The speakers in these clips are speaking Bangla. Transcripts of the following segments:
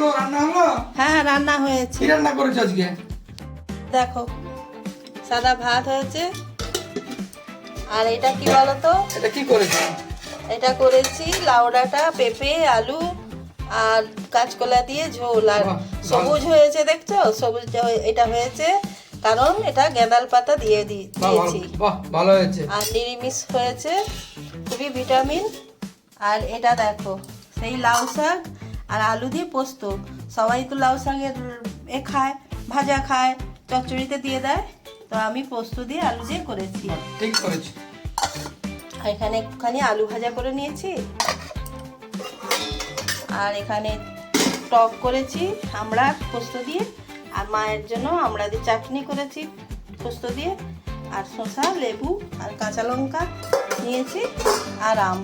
গো রান্না হলো? হ্যাঁ হ্যাঁ রান্না হয়েছে। কি রান্না করেছ আজকে? দেখো সাদা ভাত হয়েছে। আর এটা কি বলতো? এটা কি করেছ? এটা করেছি লাউডাটা পেঁপে আলু আর কাঁচকলা দিয়ে ঝোল। আর সবুজ হয়েছে দেখছ? সবুজ এটা হয়েছে। কারণ এটা গেঁদাল পাতা দিয়ে দিয়েছি। ভালো হয়েছে। আর নিরামিষ হয়েছে খুবই ভিটামিন। আর এটা দেখো সেই লাউ শাক আর আলু দিয়ে পোস্ত। সবাই তো লাউ শাকের এ খায় ভাজা খায় চচ্চড়িতে দিয়ে দেয়। তো আমি পোস্ত দিয়ে আলু দিয়ে করেছি। বাহ, ঠিক করেছ। আর এখানে একটুখানি আলু ভাজা করে নিয়েছি। আর এখানে টক করেছি আমরা পোস্ত দিয়ে। আর মায়ের জন্য আমরা দিয়ে চাটনি করেছি পোস্ত দিয়ে। আর শসা লেবু আর কাঁচা লঙ্কা নিয়েছি। আর আম।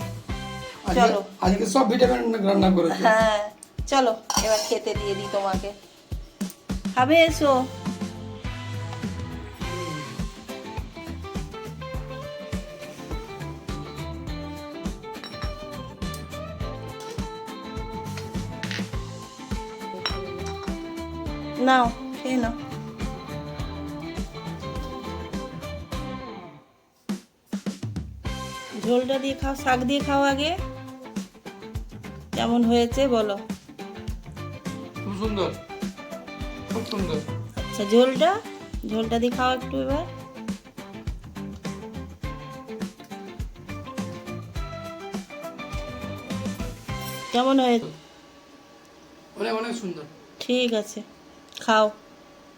চলো। আজকে সব ভিটামিন রান্না করেছ? হ্যাঁ। চলো, এবার খেতে দিয়ে দিই তোমাকে। খাবে এসো। নাও, খেয়ে নাও। ঝোলটা দিয়ে খাও, শাক দিয়ে খাও আগে। কেমন হয়েছে বলো। খুব সুন্দর খুব সুন্দর। আচ্ছা ঝোলটা? ঝোলটা দিয়ে খাও একটু এবার। কেমন হয়েছে? অনেক অনেক সুন্দর। ঠিক আছে খাও।